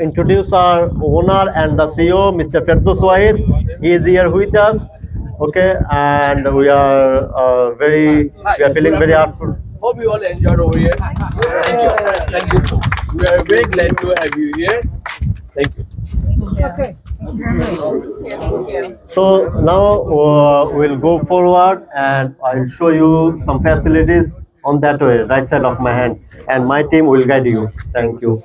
introduce our owner and the CEO, Mr. Ferdos Wahid. He is here with us. Okay, and we are uh, very, we are feeling very heartful. Hope you all enjoyed over here. Thank you. Thank you. We are very glad to have you here. Thank you. Okay. So now uh, we'll go forward and I'll show you some facilities on that way, right side of my hand, and my team will guide you. Thank you.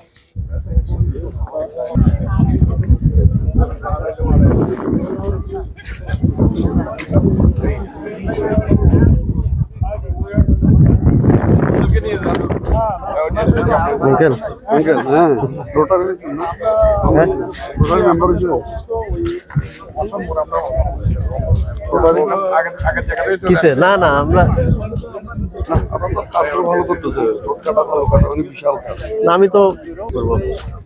Uncle uncle হ্যাঁ। রোটার রোটার member কিসে না না আমরা না আমি তো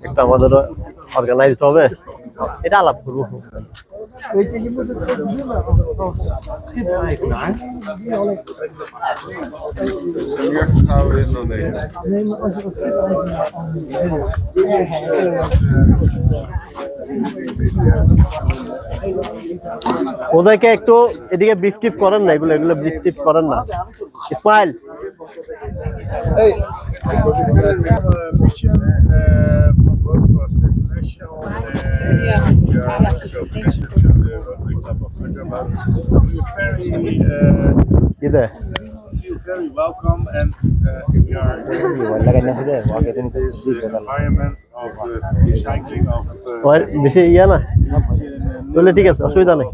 একটা আমাদের অর্গানাইজড হবে। এটা আলাপ করব। ওদেরকে একটু এদিকে টিপ করেন না এগুলো এগুলো টিপ করেন না। Ismail mission Club of Hyderabad. We're very, uh, ইদে feel very welcome and uh, we are in this uh, environment of uh, recycling of uh, ওর বেশি ইয়া না it's in, uh, বলে ঠিক আছে অসুবিধা নেই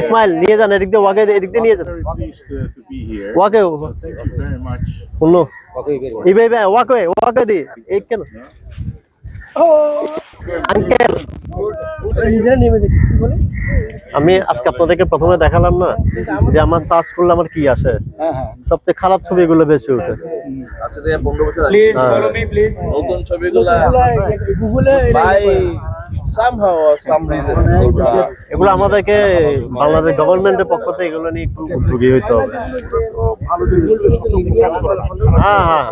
ইসমাইল নিয়ে যান এদিক দিয়ে ওয়াকে এদিক দিয়ে নিয়ে যান very pleased uh, to be here. ওয়াকে Thank you very much. শুনো ইবে ইবে ওয়াকে ওয়াকে দি এই কেন আঙ্কেল আমি আজকে আপনাদেরকে প্রথমে দেখালাম না যে আমার সার্চ করলে আমার কি আসে? সবচেয়ে খারাপ ছবিগুলো বেশি উঠে আচ্ছা দিয়ে পনেরো বছর আগে। হ্যাঁ। নতুন ছবিগুলা বাই সামহাও সাম রিজন এগুলো আমাদেরকে বাংলাদেশ গভর্নমেন্টের পক্ষ থেকে এগুলো নিয়ে একটু ভুগি হইতে হবে। হ্যাঁ হ্যাঁ।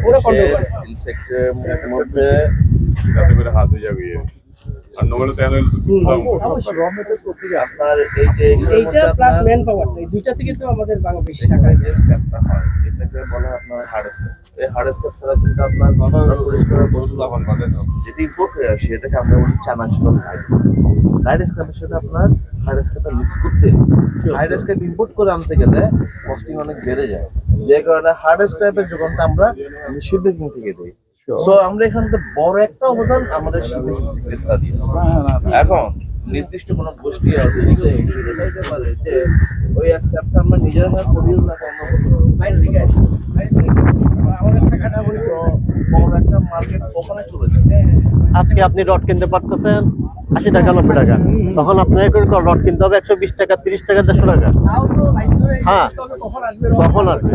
ওরা কন্ট্রোল সেক্টরের মধ্যে যাতে করে। যাবে পুরো ভালো লাগে বাংলাদেশের স্কিল সেক্টরের মধ্যে আপনার এই যে এইটা প্লাস ম্যান পাওয়ার এই দুইটা থেকে তো আমাদের বাংলা বেশি টাকা যে স্ক্যাপটা হয় এটাকে বলা হয় আপনার হার্ড স্ক্যাপ এই হার্ড স্ক্যাপ ছাড়া কিন্তু আপনার পরিষ্কার ইম্পোর্ট হয়ে আসে এটাকে আমরা বলি চানাচুর লাইট স্ক্যাপ লাইট স্ক্যাপের সাথে আপনার হার্ড স্ক্যাপটা মিক্স করতে হার্ড স্ক্যাপ ইম্পোর্ট করে আনতে গেলে কস্টিং অনেক বেড়ে যায়। যে কারণে হার্ড স্ক্র্যাপের যোগানটা আমরা থেকে দিই। সো আমরা এখান থেকে বড় একটা অবদান আমাদের দিয়ে এখন নির্দিষ্ট কোনো গোষ্ঠী আছে যে এটা পারে যে ওই স্ক্র্যাপটা আমরা নিজেরা করিও না আমাদের টাকাটা বলি। বড় একটা মার্কেট ওখানে চলে যায়। আজকে আপনি রড কিনতে পারতেছেন আশি টাকা নব্বই টাকা। তখন আপনাকে করে রড কিনতে হবে একশো বিশ টাকা তিরিশ টাকা দেড়শো টাকা। হ্যাঁ। তবে কখন আসবে।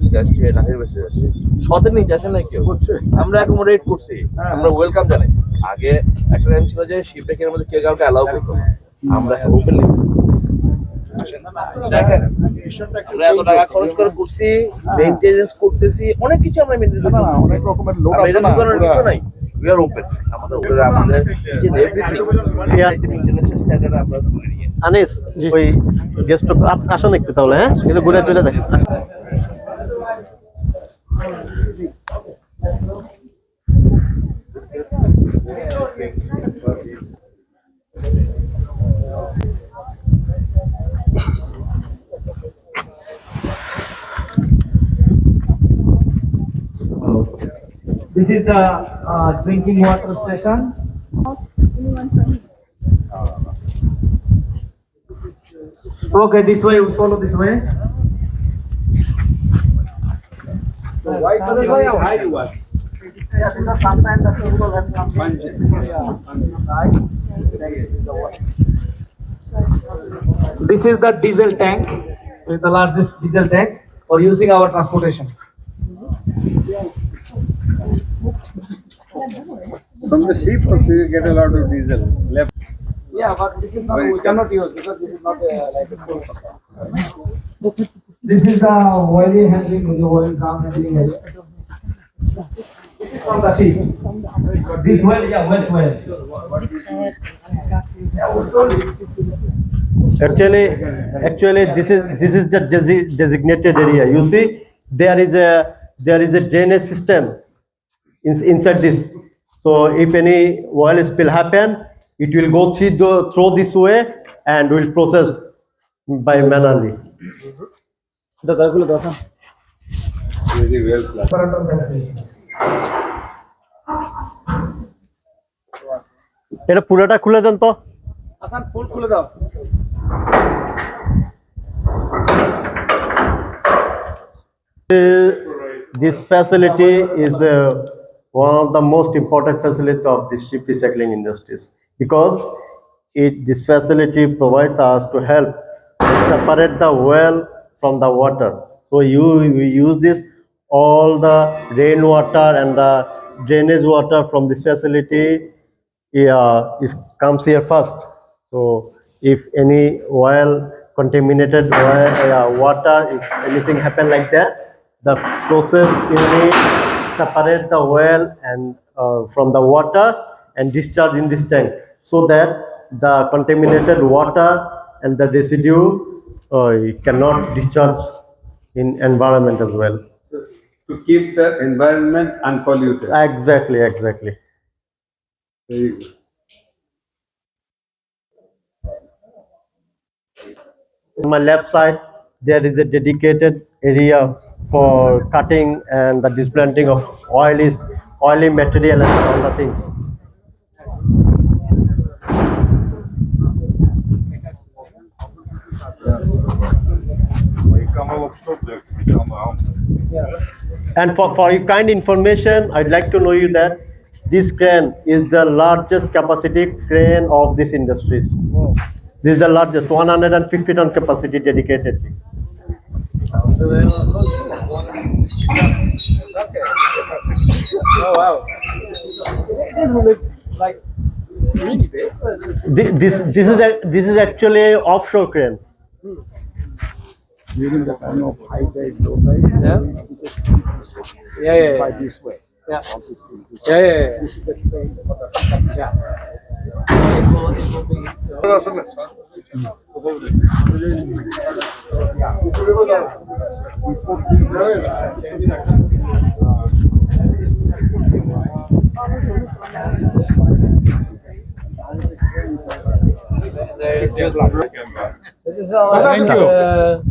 থেকে আসছে ইউনিভার্সিটি আসছে শতের নিচে আসে না কেউ। আমরা অ্যাকোমোডেট করছি। আমরা ওয়েলকাম জানাইছি। আগে একটা টাইম ছিল যে শিপ ব্রেকের মধ্যে কেউ কাউকে অ্যালাউ করতো না। আমরা ওপেনলি আমরা এত টাকা খরচ করে করছি মেইনটেনেন্স করতেছি অনেক কিছু আমরা অনেক রকমের লোক আছে কিছু নাই। উই আর ওপেন আমাদের উপরে আমাদের ইচ এন্ড ইন্টারন্যাশনাল স্ট্যান্ডার্ড আমরা আনিস ওই গেস্ট আসুন একটু তাহলে হ্যাঁ? এগুলো ঘুরে চলে দেখেন। This is the uh, drinking water station. Okay, this way, we follow this way. Yes, because sometimes the people have some. This is the diesel tank, the largest diesel tank for using our transportation. From the ship also you get a lot of diesel left. Yeah, but this is not, we cannot use because this is not a, like a full. This is the oil handling, the oil drum handling area. This is from the ship. This well, yeah, west well. Actually, actually, this is this is the desi- designated area. You see, there is a there is a drainage system in, inside this. So if any oil spill happen, it will go through the through this way and will process by manually. the circle does Very well planned. এটা পুরোটা খুলে দেন তো আসান ফুল খুলে দাও This facility is uh, one of the most important facility of the ship recycling industries because it this facility provides us to help separate the well from the water. So you, you use this all the rainwater and the drainage water from this facility yeah, is comes here first. So if any oil contaminated oil, uh, water, if anything happen like that, the process unit separate the oil and uh, from the water and discharge in this tank so that the contaminated water and the residue uh, cannot discharge in environment as well. So, to keep the environment unpolluted. Exactly, exactly. Very good. On my left side, there is a dedicated area for cutting and the displanting of oily, oily material and other things. Ik kan wel op stop drukken met je andere hand. And for, for your kind information, I'd like to know you that this crane is the largest capacity crane of this industries. This is the largest, 150 ton capacity dedicated. Oh wow. It is really like really big. Thi- This, this is a, this is actually offshore crane. Hmm. During the time of high tide, low tide, Yeah. Yeah, yeah, by yeah. this way. Yeah. All these things. This- Yeah, yeah, yeah. This is the train for the Yeah. It will, it will be. Uh, Thank you.